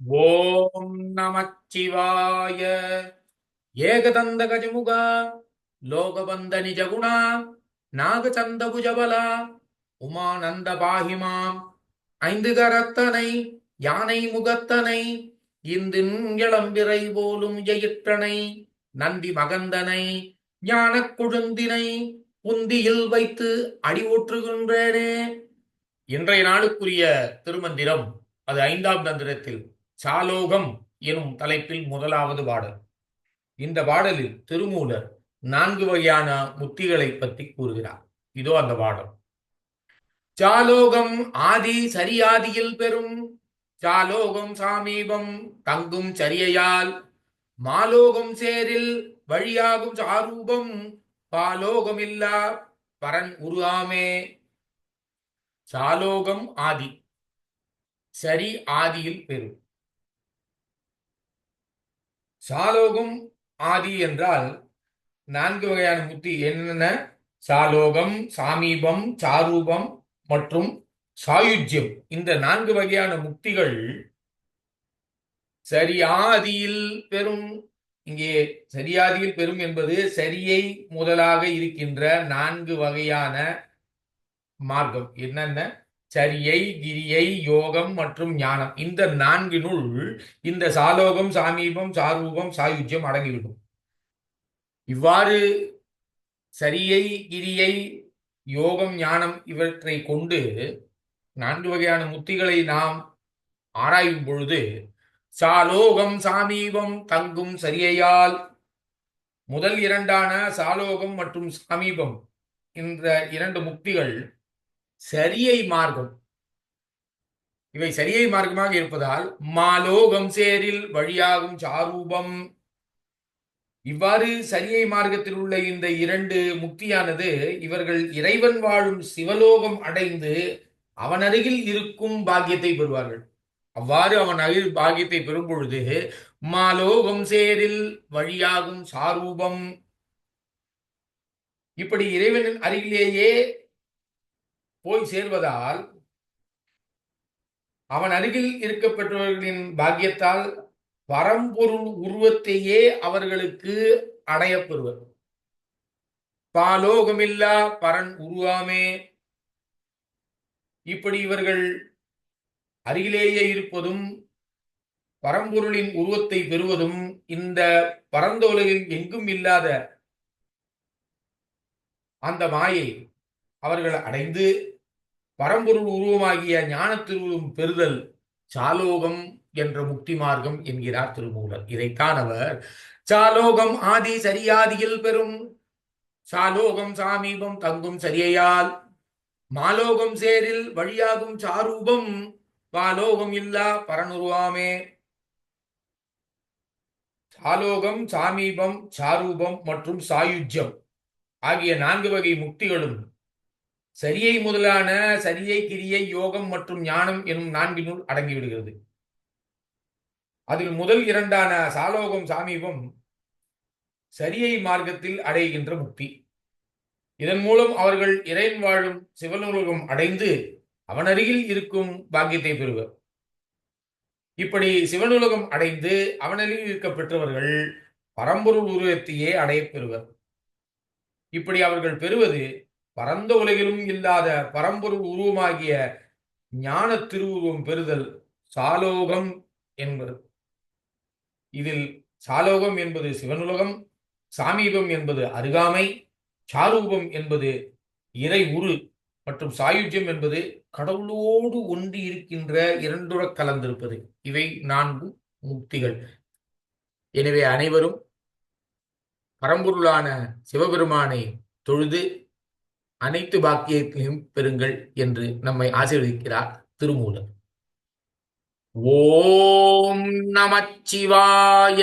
ஓம் நமச்சிவாய. ஏகதந்த கஜமுகா லோகபந்த நிஜகுணா நாகச்சந்த புஜபலா உமானந்த பாகிமாம் ஐந்து கரத்தனை யானை முகத்தனை இந்து இளம்பிறை போலும் எயிற்றனை நந்தி மகந்தனை ஞான குழுந்தினை உந்தியில் வைத்து அடிவொற்றுகின்றேனே இன்றைய நாளுக்குரிய திருமந்திரம் அது ஐந்தாம் தந்திரத்தில் சாலோகம் எனும் தலைப்பில் முதலாவது பாடல் இந்த பாடலில் திருமூலர் நான்கு வகையான முத்திகளை பற்றி கூறுகிறார். இதோ அந்த பாடல் சாலோகம் ஆதி சரியாதியில் பெறும். சாலோகம் சாமீபம் தங்கும் சரியையால் மாலோகம் சேரில் வழியாகும் சாரூபம். பாலோகமில்லா பரன் உருவாமே சாலோகம் ஆதி சரி ஆதியில் பெறும். சாலோகம் ஆதி என்றால் நான்கு வகையான முத்தி என்னென்ன? சாலோகம் சாமீபம் சாரூபம் மற்றும் சாயுஜ்யம். இந்த நான்கு வகையான முக்திகள் சரியாதியில் பெறும். இங்கே சரியாதியில் பெறும் என்பது சரியை முதலாக இருக்கின்ற நான்கு வகையான மார்க்கம். என்னென்ன? சரியை கிரியை யோகம் மற்றும் ஞானம். இந்த நான்கினுள் இந்த சாலோகம் சாமீபம் சாரூபம் சாயுஜ்யம் அடங்கிவிடும் இவ்வாறு சரியை கிரியை யோகம் ஞானம் இவற்றை கொண்டு நான்கு வகையான முத்திகளை நாம் ஆராயும் பொழுது சாலோகம் சாமீபம் தங்கும் சரியையால் முதல் இரண்டான சாலோகம் மற்றும் சாமீபம் என்ற இரண்டு முக்திகள் சரியை மார்க்கம். இவை சரியை மார்க்கமாக இருப்பதால் மாலோகம் சேரில் வழியாகும் சாரூபம். இவ்வாறு சரியை மார்க்கத்தில் உள்ள இந்த இரண்டு முக்தியானது இவர்கள் இறைவன் வாழும் சிவலோகம் அடைந்து அவன் அருகில் இருக்கும் பாக்கியத்தை பெறுவார்கள். அவ்வாறு அவன் அருகில் பாக்கியத்தை பெறும் பொழுது மாலோகம் சேரில் வழியாகும் சாரூபம். இப்படி இறைவனின் அருகிலேயே போய் சேர்வதால் அவன் அருகில் இருக்கப்பட்டவர்களின் பாக்கியத்தால் பரம்பொருள் உருவத்தையே அவர்களுக்கு அடையப்பெறுவர். பாலோகமில்லா பரன் உருவாமே. இப்படி இவர்கள் அருகிலேயே இருப்பதும் பரம்பொருளின் உருவத்தை பெறுவதும் இந்த பரந்த உலகில் எங்கும் இல்லாத அந்த மாயை அவர்கள் அடைந்து பரம்பொருள் உருவமாகிய ஞான திருவுருவம் பெறுதல் சாலோகம் என்ற முக்தி மார்க்கம் என்கிறார் திருமூலர். இதைத்தான் அவர் சாலோகம் ஆதி சரியாதியில் பெறும். சாலோகம் சாமீபம் தங்கும் சரியையால். மாலோகம் சேரில் வழியாகும் சாரூபம். பாலோகம் இல்லா பரனுருவாமே. சாலோகம் சாமீபம் சாரூபம் மற்றும் சாயுஜ்யம் ஆகிய நான்கு வகை முக்திகளும் சரியை முதலான சரியை கிரியை யோகம் மற்றும் ஞானம் எனும் நான்கினுள் அடங்கிவிடுகிறது அதில் முதல் இரண்டான சாலோகம் சாமீபம் சரியை மார்க்கத்தில் அடைகின்ற முக்தி. இதன் மூலம் அவர்கள் இறைன் வாழும் சிவனுலகம் அடைந்து அவனருகில் இருக்கும் பாக்கியத்தை பெறுவர். இப்படி சிவனுலகம் அடைந்து அவனருகில் இருக்க பெற்றவர்கள் பரம்பொருள் உருவத்தையே அடைய பெறுவர். இப்படி அவர்கள் பெறுவது பரந்த உலகிலும் இல்லாத பரம்பொருள் உருவமாகிய ஞான திருவுருவம் பெறுதல் சாலோகம் என்பது. இதில் சாலோகம் என்பது சிவனுலகம் சாமீபம் என்பது அருகாமை சாரூபம் என்பது இறை உரு மற்றும் சாயுஜ்யம் என்பது கடவுளோடு ஒன்று இருக்கின்ற இரண்டுற கலந்திருப்பது. இவை நான்கு முக்திகள். எனவே அனைவரும் பரம்பொருளான சிவபெருமானை தொழுது அனைத்து பாக்கியத்தையும் பெறுங்கள் என்று நம்மை ஆசீர்வதிக்கிறார் திருமூலர். ஓம் நமச்சிவாய.